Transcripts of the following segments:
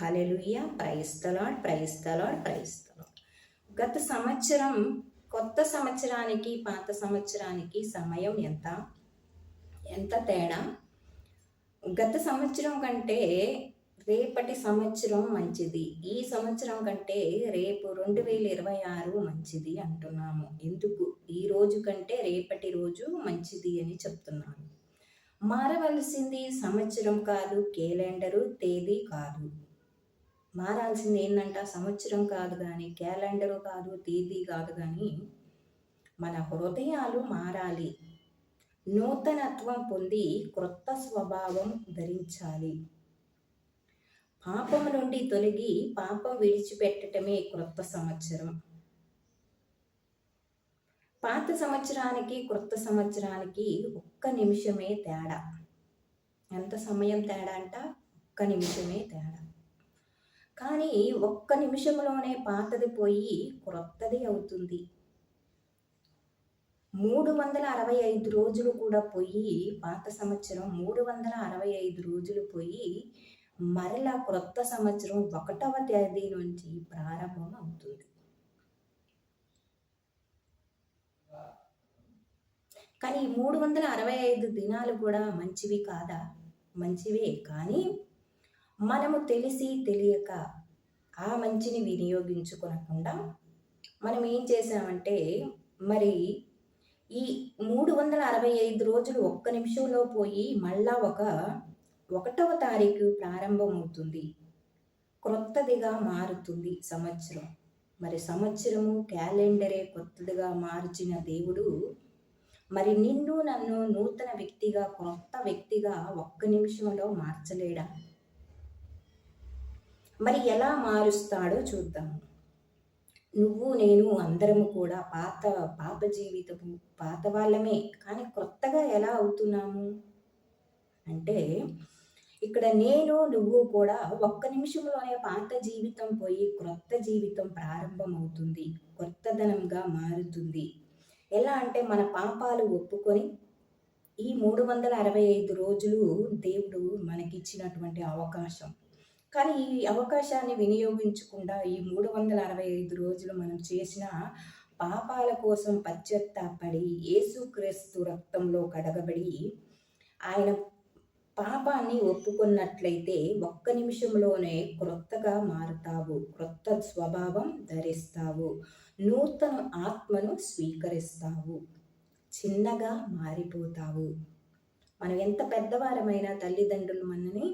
Hallelujah praise the Lord praise the Lord praise the Lord గత సంవత్సరం కొత్త సంవత్సరానికి పాత సంవత్సరానికి సమయం ఎంత? ఎంత తేడా? గత సంవత్సరం కంటే రేపటి సంవత్సరం మంచిది. ఈ సంవత్సరం కంటే రేపు రెండు వేల ఇరవై ఆరు మంచిది అంటున్నాము. ఎందుకు? ఈ రోజు కంటే రేపటి రోజు మంచిది అని చెప్తున్నాను. మారవలసింది సంవత్సరం కాదు క్యాలెండరు తేదీ కాదు. మారాల్సింది ఏంటంట సంవత్సరం కాదు కానీ క్యాలెండరు కాదు తేదీ కాదు కానీ మన హృదయాలు మారాలి. నూతనత్వం పొంది క్రొత్త స్వభావం ధరించాలి. పాపం నుండి తొలగి పాపం విడిచిపెట్టటమే క్రొత్త సంవత్సరం. పాత సంవత్సరానికి క్రొత్త సంవత్సరానికి ఒక్క నిమిషమే తేడా. ఎంత సమయం తేడా అంట? ఒక్క నిమిషమే తేడా. కానీ ఒక్క నిమిషంలోనే పాతది పోయి క్రొత్తది అవుతుంది. మూడు వందల అరవై ఐదు రోజులు కూడా పోయి పాత సంవత్సరం మూడు వందల అరవై ఐదు రోజులు పోయి మరలా క్రొత్త సంవత్సరం ఒకటవ తేదీ నుంచి ప్రారంభం అవుతుంది. కానీ ఈ మూడు వందల అరవై ఐదు దినాలు కూడా మంచివి కాదా? మంచివే కానీ మనము తెలిసి తెలియక ఆ మంచిని వినియోగించుకోనకుండా మనం ఏం చేసామంటే మరి ఈ మూడు వందల అరవై ఐదు రోజులు ఒక్క నిమిషంలో పోయి మళ్ళా ఒక ఒకటవ తారీఖు ప్రారంభమవుతుంది. క్రొత్తదిగా మారుతుంది సంవత్సరం. మరి సంవత్సరము క్యాలెండరే కొత్తదిగా మార్చిన దేవుడు మరి నిన్ను నన్ను నూతన వ్యక్తిగా క్రొత్త వ్యక్తిగా ఒక్క నిమిషంలో మార్చలేడా? మరి ఎలా మారుస్తాడో చూద్దాము నువ్వు నేను అందరము కూడా పాత పాత జీవితము పాత వాళ్ళమే. కానీ కొత్తగా ఎలా అవుతున్నాము? అంటే ఇక్కడ నేను నువ్వు కూడా ఒక్క నిమిషంలోనే పాత జీవితం పోయి క్రొత్త జీవితం ప్రారంభమవుతుంది. కొత్తదనంగా మారుతుంది. ఎలా అంటే మన పాపాలు ఒప్పుకొని ఈ మూడు వందల అరవై ఐదు రోజులు దేవుడు మనకిచ్చినటువంటి అవకాశం. కానీ ఈ అవకాశాన్ని వినియోగించకుండా ఈ మూడు వందల అరవై ఐదు రోజులు మనం చేసిన పాపాల కోసం పశ్చత్తాపడి యేసుక్రీస్తు రక్తంలో కడగబడి ఆయన పాపాన్ని ఒప్పుకున్నట్లయితే ఒక్క నిమిషంలోనే క్రొత్తగా మారుతావు క్రొత్త స్వభావం ధరిస్తావు నూతన ఆత్మను స్వీకరిస్తావు చిన్నగా మారిపోతావు. మనం ఎంత పెద్దవారమైనా తల్లిదండ్రులు మనని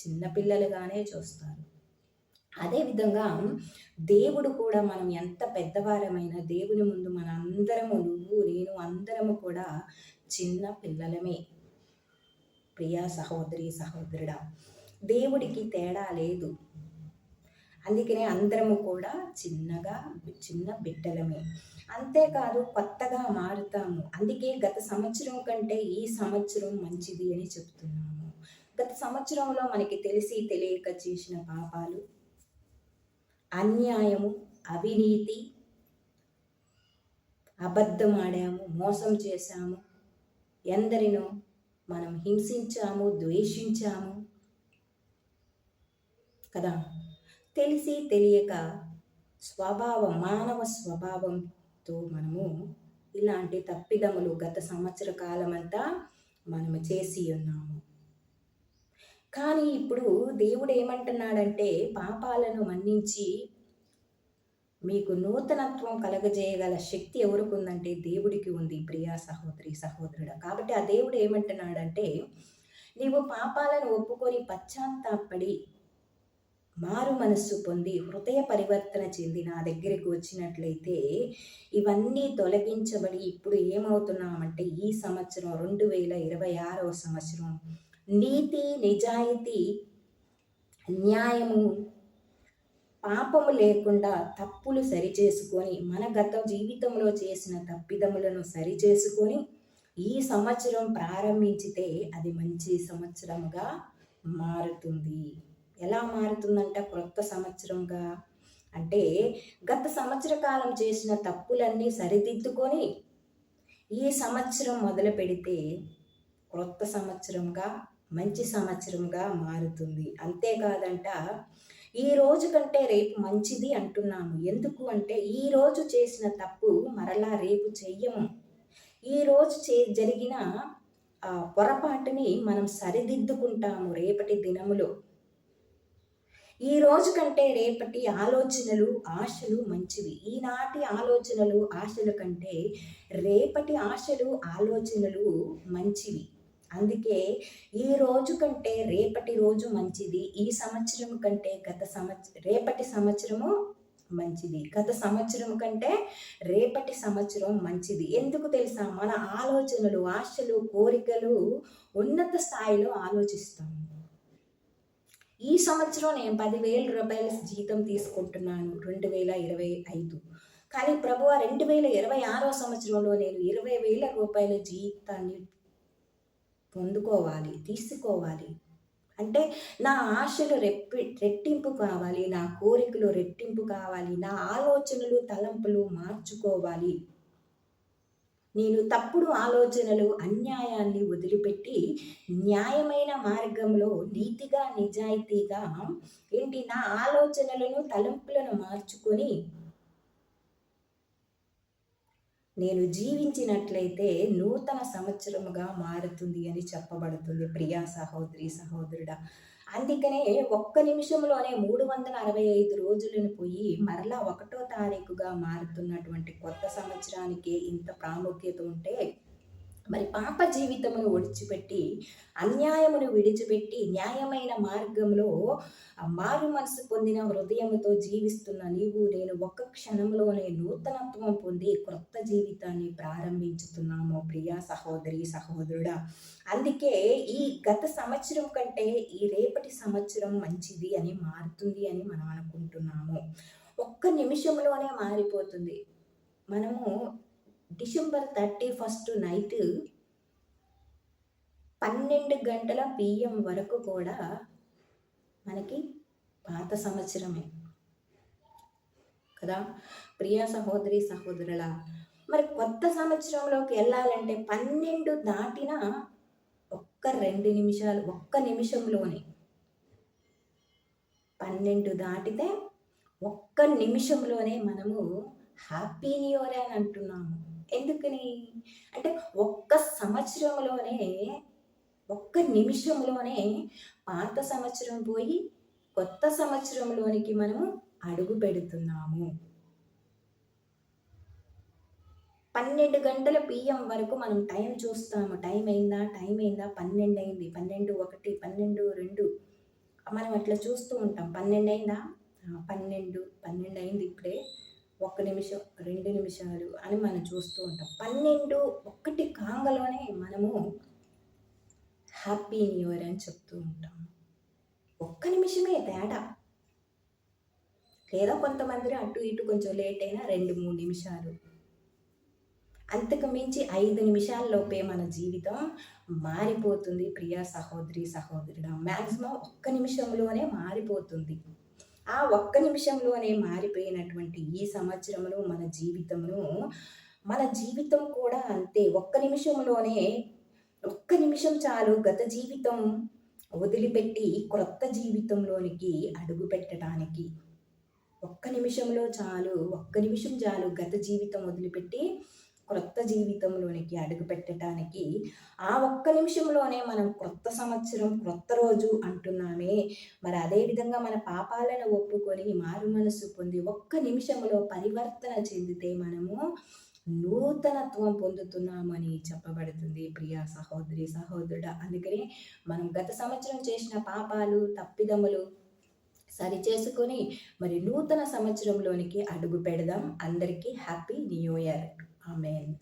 చిన్నపిల్లలుగానే చూస్తారు. అదేవిధంగా దేవుడు కూడా మనం ఎంత పెద్దవారమైనా దేవుని ముందు మన అందరము నువ్వు నేను అందరము కూడా చిన్న పిల్లలమే. ప్రియా సహోదరి సహోదరుడా దేవుడికి తేడా లేదు. అందుకనే అందరము కూడా చిన్నగా చిన్న బిడ్డలమే. అంతేకాదు కొత్తగా మారుతాము. అందుకే గత సంవత్సరం కంటే ఈ సంవత్సరం మంచిది అని చెప్తున్నాము గత సంవత్సరంలో మనకి తెలిసి తెలియక చేసిన పాపాలు అన్యాయము అవినీతి అబద్ధం ఆడాము మోసం చేశాము ఎందరినో మనం హింసించాము ద్వేషించాము కదా? తెలిసి తెలియక స్వభావం మానవ స్వభావంతో మనము ఇలాంటి తప్పిదములు గత సంవత్సర కాలమంతా మనము చేసి ఉన్నాము. కానీ ఇప్పుడు దేవుడు ఏమంటున్నాడంటే పాపాలను మన్నించి మీకు నూతనత్వం కలగజేయగల శక్తి ఎవరికి ఉందంటే దేవుడికి ఉంది ప్రియా సహోదరి సహోదరుడు. కాబట్టి ఆ దేవుడు ఏమంటున్నాడంటే నీవు పాపాలను ఒప్పుకొని పశ్చాత్తాపడి మారు మనస్సు పొంది హృదయ పరివర్తన చెంది నా దగ్గరికి వచ్చినట్లయితే ఇవన్నీ తొలగించబడి ఇప్పుడు ఏమవుతున్నామంటే ఈ సంవత్సరం రెండు వేల ఇరవై ఆరవ సంవత్సరం నీతి నిజాయితీ న్యాయము పాపము లేకుండా తప్పులు సరిచేసుకొని మన గత జీవితంలో చేసిన తప్పిదములను సరిచేసుకొని ఈ సంవత్సరం ప్రారంభించితే అది మంచి సంవత్సరంగా మారుతుంది. ఎలా మారుతుందంట క్రొత్త సంవత్సరంగా? అంటే గత సంవత్సర కాలం చేసిన తప్పులన్నీ సరిదిద్దుకొని ఈ సంవత్సరం మొదలు పెడితే క్రొత్త సంవత్సరంగా మంచి సంవత్సరంగా మారుతుంది. అంతేకాదంట ఈ రోజు కంటే రేపు మంచిది అంటున్నాము. ఎందుకు అంటే ఈ రోజు చేసిన తప్పు మరలా రేపు చెయ్యము. ఈ రోజు చే జరిగిన ఆ పొరపాటుని మనం సరిదిద్దుకుంటాము రేపటి దినములో. ఈ రోజు కంటే రేపటి ఆలోచనలు ఆశలు మంచివి. ఈనాటి ఆలోచనలు ఆశల కంటే రేపటి ఆశలు ఆలోచనలు మంచివి. అందుకే ఈ రోజు కంటే రేపటి రోజు మంచిది ఈ సంవత్సరం కంటే గత సంవత్సరం రేపటి సంవత్సరము మంచిది గత సంవత్సరం కంటే రేపటి సంవత్సరం మంచిది. ఎందుకు తెలుసా? మన ఆలోచనలు ఆశలు కోరికలు ఉన్నత స్థాయిలో ఆలోచిస్తాం. ఈ సంవత్సరం నేను పదివేల రూపాయల జీతం తీసుకుంటున్నాను రెండు వేల ఇరవై ఐదు. కానీ ప్రభు రెండు వేల ఇరవై ఆరో సంవత్సరంలో నేను ఇరవై వేల రూపాయల జీతాన్ని పొందుకోవాలి తీసుకోవాలి. అంటే నా ఆశలు రెప్పి రెట్టింపు కావాలి నా కోరికలు రెట్టింపు కావాలి నా ఆలోచనలు తలంపులు మార్చుకోవాలి. నేను తప్పుడు ఆలోచనలు అన్యాయాన్ని వదిలిపెట్టి న్యాయమైన మార్గంలో నీతిగా నిజాయితీగా ఏంటి? నా ఆలోచనలను తలంపులను మార్చుకొని నేను జీవించినట్లయితే నూతన సంవత్సరముగా మారుతుంది అని చెప్పబడుతుంది. ప్రియా సహోదరి సహోదరుడా అందుకనే ఒక్క నిమిషంలోనే మూడు వందల అరవై ఐదు రోజులను పోయి మరలా ఒకటో తారీఖుగా మారుతున్నటువంటి కొత్త సంవత్సరానికి ఇంత ప్రాముఖ్యత ఉంటే మరి పాప జీవితమును ఒడిచిపెట్టి అన్యాయమును విడిచిపెట్టి న్యాయమైన మార్గంలో మారు మనసు పొందిన హృదయముతో జీవిస్తున్న నీవు నేను ఒక్క క్షణంలోనే నూతనత్వం పొంది క్రొత్త జీవితాన్ని ప్రారంభించుతున్నాము. ప్రియా సహోదరి సహోదరుడా అందుకే ఈ గత సంవత్సరం కంటే ఈ రేపటి సంవత్సరం మంచిది అని మారుతుంది అని మనం అనుకుంటున్నాము. ఒక్క నిమిషంలోనే మారిపోతుంది. మనము డిసెంబర్ థర్టీ ఫస్ట్ నైట్ పన్నెండు గంటల పిఎం వరకు కూడా మనకి పాత సంవత్సరమే. కదా? ప్రియా సహోదరి సహోదరుల మరి కొత్త సంవత్సరంలోకి వెళ్ళాలంటే పన్నెండు దాటిన ఒక్క రెండు నిమిషాలు ఒక్క నిమిషంలోనే. పన్నెండు దాటితే ఒక్క నిమిషంలోనే మనము హ్యాపీ న్యూ ఇయర్ అని అంటున్నాము. ఎందుకని? అంటే ఒక్క సంవత్సరంలోనే ఒక్క నిమిషంలోనే పాత సంవత్సరం పోయి కొత్త సంవత్సరంలోనికి మనము అడుగు పెడుతున్నాము. పన్నెండు గంటల పిఎం వరకు మనం టైం చూస్తాము. టైం అయిందా? టైం అయిందా? పన్నెండు అయింది. పన్నెండు ఒకటి పన్నెండు రెండు. మనం అట్లా చూస్తూ ఉంటాం. పన్నెండు అయిందా? పన్నెండు పన్నెండు అయింది ఇప్పుడే. ఒక్క నిమిషం రెండు నిమిషాలు అని మనం చూస్తూ ఉంటాం. పన్నెండు ఒక్కటి కాంగలోనే మనము హ్యాపీ న్యూ ఇయర్ అని చెప్తూ ఉంటాం. ఒక్క నిమిషమే తేడా. లేదా కొంతమంది అటు ఇటు కొంచెం లేట్ అయినా రెండు మూడు నిమిషాలు. అంతకు మించి ఐదు నిమిషాల్లోపే మన జీవితం మారిపోతుంది. ప్రియా సహోదరి సహోదరుడు. మ్యాక్సిమం ఒక్క నిమిషంలోనే మారిపోతుంది. ఆ ఒక్క నిమిషంలోనే మారిపోయినటువంటి ఈ సంవత్సరంలో మన జీవితమును మన జీవితం కూడా అంతే. ఒక్క నిమిషంలోనే ఒక్క నిమిషం చాలు గత జీవితం వదిలిపెట్టి క్రొత్త జీవితంలోనికి అడుగు పెట్టడానికి ఒక్క నిమిషంలో చాలు ఒక్క నిమిషం చాలు గత జీవితం వదిలిపెట్టి క్రొత్త జీవితంలోనికి అడుగు పెట్టడానికి ఆ ఒక్క నిమిషంలోనే మనం క్రొత్త సంవత్సరం క్రొత్త రోజు అంటున్నామే. మరి అదేవిధంగా మన పాపాలను ఒప్పుకొని మారు మనసు పొంది ఒక్క నిమిషంలో పరివర్తన చెందితే మనము నూతనత్వం పొందుతున్నామని చెప్పబడుతుంది ప్రియా సహోదరి సహోదరుడ. అందుకని మనం గత సంవత్సరం చేసిన పాపాలు తప్పిదములు సరి చేసుకొని మరి నూతన సంవత్సరంలోనికి అడుగు పెడదాం. అందరికీ హ్యాపీ న్యూ ఇయర్. Amen.